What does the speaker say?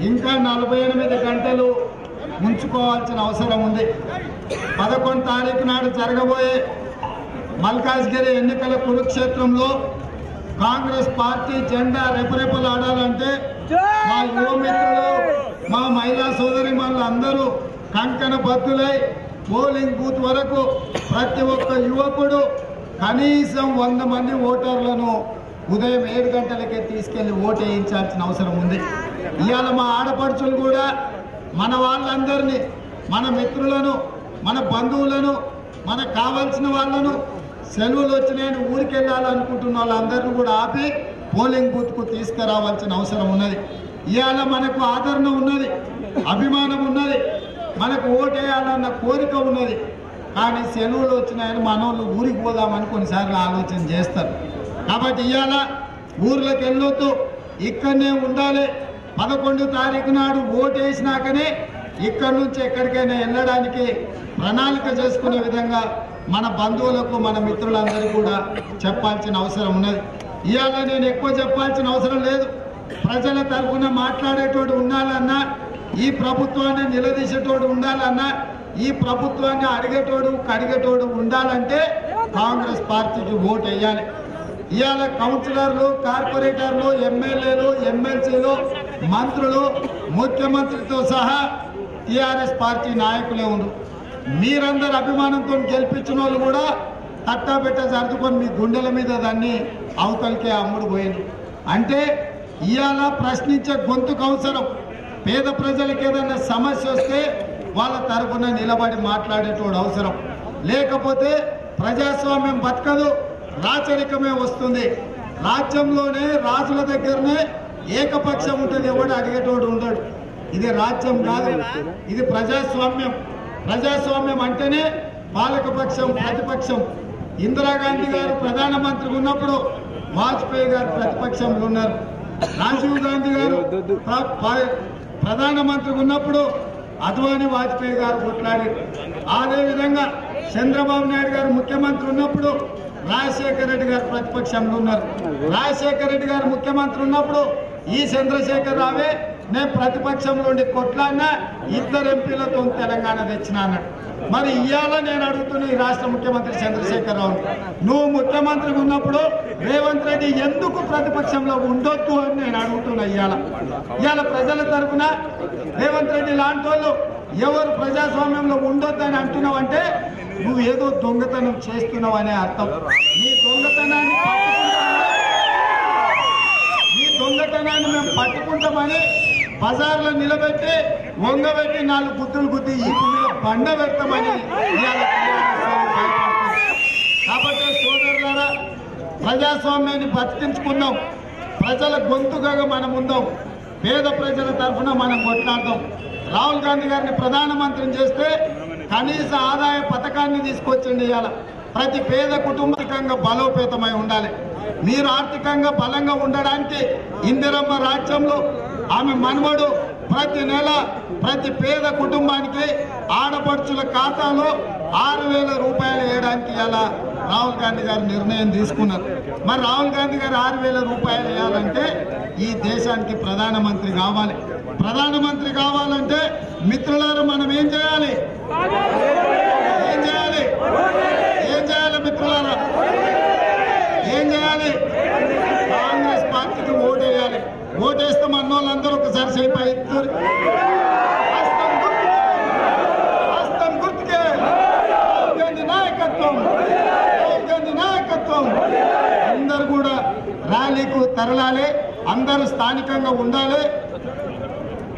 ఇంకా నలభై ఎనిమిది గంటలు ఉంచుకోవాల్సిన అవసరం ఉంది. పదకొండు తారీఖు నాడు జరగబోయే మల్కాజ్గిరి ఎన్నికల కురుక్షేత్రంలో కాంగ్రెస్ పార్టీ జెండా రెపరెపలాడాలంటే మా యువ మిత్రులు మా మహిళా సోదరి అందరూ కంకణ బద్దులై పోలింగ్ బూత్ వరకు ప్రతి ఒక్క యువకుడు కనీసం వంద మంది ఓటర్లను ఉదయం ఏడు గంటలకే తీసుకెళ్ళి ఓటు వేయించాల్సిన అవసరం ఉంది. ఇవాళ మా ఆడపడుచులు కూడా మన వాళ్ళందరినీ మన మిత్రులను మన బంధువులను మనకు కావాల్సిన వాళ్ళను సెలవులు వచ్చినాయని ఊరికి వెళ్ళాలనుకుంటున్న వాళ్ళందరినీ కూడా ఆపి పోలింగ్ బూత్కు తీసుకురావాల్సిన అవసరం ఉన్నది. ఇవాళ మనకు ఆదరణ ఉన్నది అభిమానం ఉన్నది మనకు ఓటేయాలన్న కోరిక ఉన్నది. కానీ సెలవులు వచ్చినాయని మనోళ్ళు ఊరికి పోదామని కొన్నిసార్లు ఆలోచన చేస్తారు. కాబట్టి ఇవాళ ఊర్లోకి వెళ్ళొద్దు ఇక్కడనే ఉండాలి పదకొండు తారీఖు నాడు ఓటు వేసినాకనే ఇక్కడి నుంచి ఎక్కడికైనా వెళ్ళడానికి ప్రణాళిక చేసుకునే విధంగా మన బంధువులకు మన మిత్రులందరూ కూడా చెప్పాల్సిన అవసరం ఉన్నది. ఇవాళ నేను ఎక్కువ చెప్పాల్సిన అవసరం లేదు. ప్రజల తరఫున మాట్లాడేటోడు ఉండాలన్నా ఈ ప్రభుత్వాన్ని నిలదీసేటోడు ఉండాలన్నా ఈ ప్రభుత్వాన్ని అడిగేటోడు కడిగేటోడు ఉండాలంటే కాంగ్రెస్ పార్టీకి ఓటు వేయాలి ఇవాళ కౌన్సిలర్లు కార్పొరేటర్లు ఎమ్మెల్యేలు ఎమ్మెల్సీలు మంత్రులు ముఖ్యమంత్రితో సహా టీఆర్ఎస్ పార్టీ నాయకులే ఉన్నారు మీరందరు అభిమానంతో గెలిపించిన వాళ్ళు కూడా తట్టాబెట్ట సర్దుకొని మీ గుండెల మీద దాన్ని అవతలికే అమ్ముడు పోయింది అంటే ఇవాళ ప్రశ్నించే గొంతుకు అవసరం. పేద ప్రజలకు ఏదైనా సమస్య వస్తే వాళ్ళ తరఫున నిలబడి మాట్లాడేటోడు అవసరం. లేకపోతే ప్రజాస్వామ్యం బతకదు. రాచరికమే వస్తుంది. రాజ్యంలోనే రాజుల దగ్గరనే ఏకపక్షం ఉంటుంది. ఎవడు అడిగేటోడు ఉండడు. ఇది రాజ్యం కాదు. ఇది ప్రజాస్వామ్యం. ప్రజాస్వామ్యం అంటేనే పాలకపక్షం ప్రతిపక్షం. ఇందిరాగాంధీ గారు ప్రధానమంత్రి ఉన్నప్పుడు వాజ్పేయి గారు ప్రతిపక్షంలో ఉన్నారు. రాజీవ్ గాంధీ గారు ప్ర- ప్రధానమంత్రి ఉన్నప్పుడు అద్వానీ వాజ్పేయి గారు కొట్లాడారు. అదే విధంగా చంద్రబాబు నాయుడు గారు ముఖ్యమంత్రి ఉన్నప్పుడు రాజశేఖర రెడ్డి గారు ప్రతిపక్షంలో ఉన్నారు. రాజశేఖర రెడ్డి గారు ముఖ్యమంత్రి ఉన్నప్పుడు ఈ చంద్రశేఖర్ రావే నేను ప్రతిపక్షంలో ఉండి కొట్లాడినా ఇద్దరు ఎంపీలతో తెలంగాణ తెచ్చినా అన్నాడు. మరి ఇవాళ నేను అడుగుతున్న ఈ రాష్ట్ర ముఖ్యమంత్రి చంద్రశేఖర్ రావు. నువ్వు ముఖ్యమంత్రిగా ఉన్నప్పుడు రేవంత్ రెడ్డి ఎందుకు ప్రతిపక్షంలో ఉండొద్దు అని నేను అడుగుతున్నా ఇవాళ ఇవాళ ప్రజల తరఫున రేవంత్ రెడ్డి లాంటి వాళ్ళు ఎవరు ప్రజాస్వామ్యంలో ఉండొద్దు అని అంటున్నావంటే నువ్వు ఏదో దొంగతనం చేస్తున్నావు అనే అర్థం. నీ దొంగతనాన్ని నీ ఈ దొంగతనాన్ని మేము పట్టుకుంటామని బజార్లో నిలబెట్టి వంగబెట్టి నాలుగు గుద్దులు గుద్ది ఈ మీద బండ పెడతామని కాబట్టి సోదరులారా ప్రజాస్వామ్యాన్ని బతికించుకుందాం. ప్రజల గొంతుగా మనం ఉందాం. పేద ప్రజల తరఫున మనం కొట్లాడదాం. రాహుల్ గాంధీ గారిని ప్రధానమంత్రిని చేస్తే కనీస ఆదాయ పథకాన్ని తీసుకొచ్చింది ఇవాళ. ప్రతి పేద కుటుంబకంగా బలోపేతమై ఉండాలి. మీరు ఆర్థికంగా బలంగా ఉండడానికి ఇందిరమ్మ రాజ్యంలో ఆమె మనవడు ప్రతి నెల ప్రతి పేద కుటుంబానికి ఆడపడుచుల ఖాతాలో ఆరు వేల రూపాయలు వేయడానికి ఇలా రాహుల్ గాంధీ గారు నిర్ణయం తీసుకున్నారు. మరి రాహుల్ గాంధీ గారు ఆరు వేల రూపాయలు వేయాలంటే ఈ దేశానికి ప్రధానమంత్రి కావాలి. ప్రధానమంత్రి కావాలంటే మిత్రులారు మనం ఏం చేయాలి? ఏం చేయాలి? ఏం చేయాలి మిత్రులారా? ఏం చేయాలి? కాంగ్రెస్ పార్టీకి ఓటేయాలి. ఓటేస్తే మన వాళ్ళందరూ ఒకసారి సేపు అవుతారు హస్తం గుర్తుకే. నాయకత్వం. నాయకత్వం. అందరు కూడా ర్యాలీకు తరలాలి. అందరూ స్థానికంగా ఉండాలి.